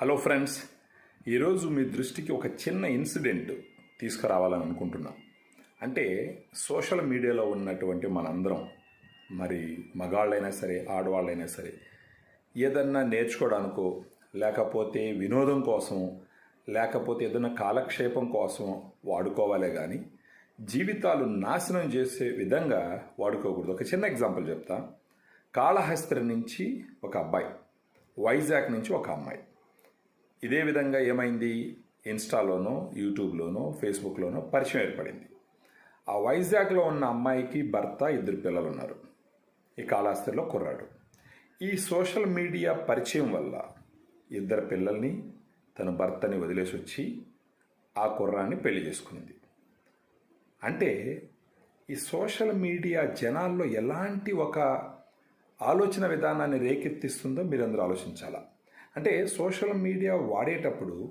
Hello friends ఈరోజు మీ దృష్టికి ఒక చిన్న ఇన్సిడెంట్ తీసుకురావాలని అనుకుంటున్నాం. అంటే సోషల్ మీడియాలో ఉన్నటువంటి మనందరం మరి మగాళ్ళైనా సరే ఆడవాళ్ళైనా సరే ఏదన్నా నేర్చుకోవడానికో లేకపోతే వినోదం కోసం లేకపోతే ఏదైనా కాలక్షేపం కోసం వాడుకోవాలే కానీ జీవితాలు నాశనం చేసే విధంగా వాడుకోకూడదు. ఒక చిన్న ఎగ్జాంపుల్ చెప్తా. కాళహస్త్రి నుంచి ఒక అబ్బాయి వైజాగ్ నుంచి ఒక అమ్మాయి. ఇదే విధంగా ఏమైంది? ఇన్స్టాలోనో యూట్యూబ్లోనో ఫేస్బుక్లోనో పరిచయం ఏర్పడింది. ఆ వైజాగ్లో ఉన్న అమ్మాయికి భర్త ఇద్దరు పిల్లలు ఉన్నారు ఈ కాళాస్తిలో కుర్రాడు. ఈ సోషల్ మీడియా పరిచయం వల్ల ఇద్దరు పిల్లల్ని తన భర్తని వదిలేసి వచ్చి ఆ కుర్రాన్ని పెళ్ళి చేసుకుంది. అంటే ఈ సోషల్ మీడియా జనాల్లో ఎలాంటి ఒక ఆలోచన విధానాన్ని రేకెత్తిస్తుందో మీరందరూ ఆలోచించాలా? అంటే సోషల్ మీడియా వాడేటప్పుడు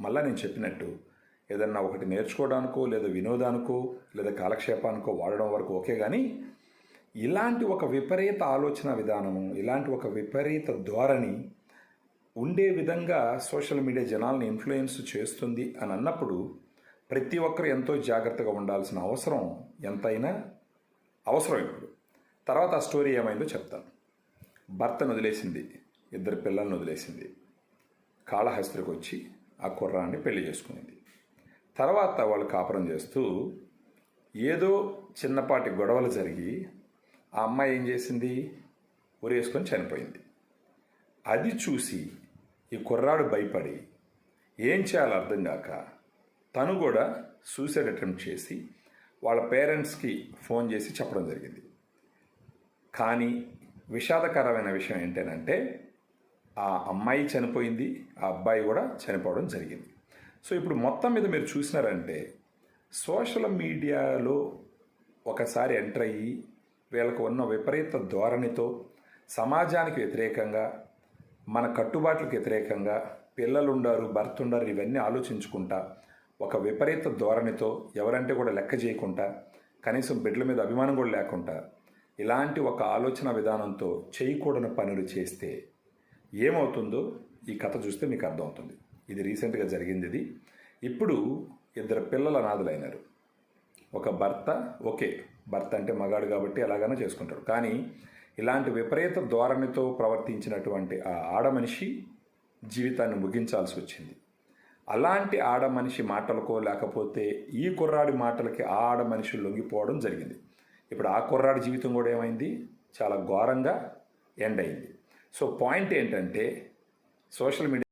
మళ్ళా నేను చెప్పినట్టు ఏదన్నా ఒకటి నేర్చుకోవడానికో లేదా వినోదానికో లేదా కాలక్షేపానికో వాడడం వరకు ఓకే కానీ ఇలాంటి ఒక విపరీత ఆలోచన విధానము ఇలాంటి ఒక విపరీత ధోరణి ఉండే విధంగా సోషల్ మీడియా జనాల్ని ఇన్ఫ్లుయెన్స్ చేస్తుంది అని అన్నప్పుడు ప్రతి ఒక్కరు ఎంతో జాగ్రత్తగా ఉండాల్సిన అవసరం ఎంతైనా అవసరం ఇప్పుడు తర్వాత ఆ స్టోరీ ఏమైందో చెప్తాను. భర్తను వదిలేసింది. ఇద్దరు పిల్లల్ని వదిలేసింది. కాళహస్తికి వచ్చి ఆ కుర్రాన్ని పెళ్ళి చేసుకునింది. తర్వాత వాళ్ళు కాపురం చేస్తూ ఏదో చిన్నపాటి గొడవలు జరిగి ఆ అమ్మాయి ఏం చేసింది? ఉరేసుకొని చనిపోయింది. అది చూసి ఈ కుర్రాడు భయపడి ఏం చేయాలో అర్థం కాక తను కూడా సూసైడ్ అటెంప్ట్ చేసి వాళ్ళ పేరెంట్స్కి ఫోన్ చేసి చెప్పడం జరిగింది. కానీ విషాదకరమైన విషయం ఏంటంటే ఆ అమ్మాయి చనిపోయింది ఆ అబ్బాయి కూడా చనిపోవడం జరిగింది. సో ఇప్పుడు మొత్తం మీద మీరు చూసినారంటే సోషల్ మీడియాలో ఒకసారి ఎంటర్ అయ్యి వీళ్ళకు ఉన్న విపరీత ధోరణితో సమాజానికి వ్యతిరేకంగా మన కట్టుబాట్లకు వ్యతిరేకంగా పిల్లలుండారు భర్త ఉండారు ఇవన్నీ ఆలోచించుకుంటా ఒక విపరీత ధోరణితో ఎవరంటే కూడా లెక్క చేయకుండా కనీసం బిడ్డల మీద అభిమానం కూడా లేకుండా ఇలాంటి ఒక ఆలోచన విధానంతో చేయకూడని పనులు చేస్తే ఏమవుతుందో ఈ కథ చూస్తే మీకు అర్థమవుతుంది. ఇది రీసెంట్గా జరిగింది ఇది ఇప్పుడు ఇద్దరు పిల్లలు అనాథలైనారు. ఒక భర్త ఓకే భర్త అంటే మగాడు కాబట్టి ఎలాగైనా చేసుకుంటారు కానీ ఇలాంటి విపరీత ధోరణితో ప్రవర్తించినటువంటి ఆ ఆడ మనిషి జీవితాన్ని ముగించాల్సి వచ్చింది. అలాంటి ఆడ మనిషి మాటలకో లేకపోతే ఈ కుర్రాడి మాటలకి ఆ ఆడ మనిషి లొంగిపోవడం జరిగింది. ఇప్పుడు ఆ కుర్రాడి జీవితం కూడా ఏమైంది? చాలా ఘోరంగా ఎండ్ అయింది. సో పాయింట్ ఏంటంటే సోషల్ మీడియా